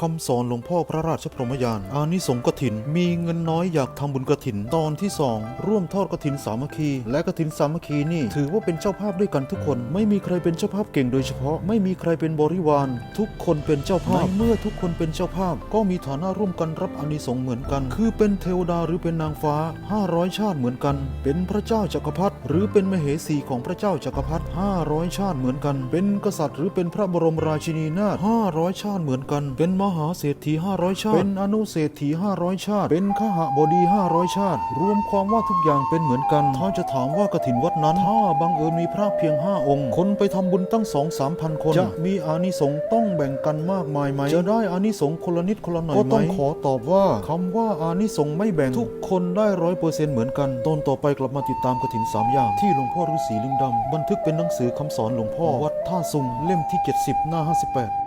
คำสอนหลวงพ่อพระราชพรหมยานอานิสงส์กถิน มีเงินน้อยอยากทำบุญกถิน ตอนที่ 2 ร่วมทอดกถินสามัคคี และกถินสามัคคีนี่ ถือว่าเป็นเจ้าภาพด้วยกันทุกคน ไม่มีใครเป็นเจ้าภาพเก่งโดยเฉพาะ ไม่มีใครเป็นบริวาร ทุกคนเป็นเจ้าภาพในเมื่อทุกคนเป็นเจ้าภาพ ก็มีฐานะร่วมกันรับอานิสงส์เหมือนกัน คือเป็นเทวดาหรือเป็นนางฟ้า 500 ชาติเหมือนกัน เป็นพระเจ้าจักรพรรดิหรือเป็นมเหสีของพระเจ้าจักรพรรดิ500 ชาติเหมือนกัน เป็นกษัตริย์หรือเป็นพระบรมราชินีนาถ500 ชาติเหมือนกัน เป็นมหาเศรษฐี500 ชาติ เป็นอนุเศรษฐี500 ชาติ เป็นขหบดี 500 ชาติ รวมความว่าทุกอย่างเป็นเหมือนกัน ถ้าจะถามว่ากฐินวัดนั้น ถ้าบังเอิญมีพระเพียง 5 องค์ คนไปทำบุญตั้ง2 3พันคน จะมีอานิสงส์ต้องแบ่งกันมากมายไหม จะได้อานิสงส์คนละนิดคนละหน่อยไหม ก็ต้องขอตอบว่าคำว่าอานิสงส์ไม่แบ่งทุกคนได้ร้อยเปอร์เซ็นต์เหมือนกัน ตอนต่อไปกลับมาติดตามกฐินสามอย่าง ที่หลวงพ่อฤาษีลิงดำบันทึกเป็นหนังสือคำสอนหลวงพ่อวัดท่าซุงเล่มที่ 70 หน้า 58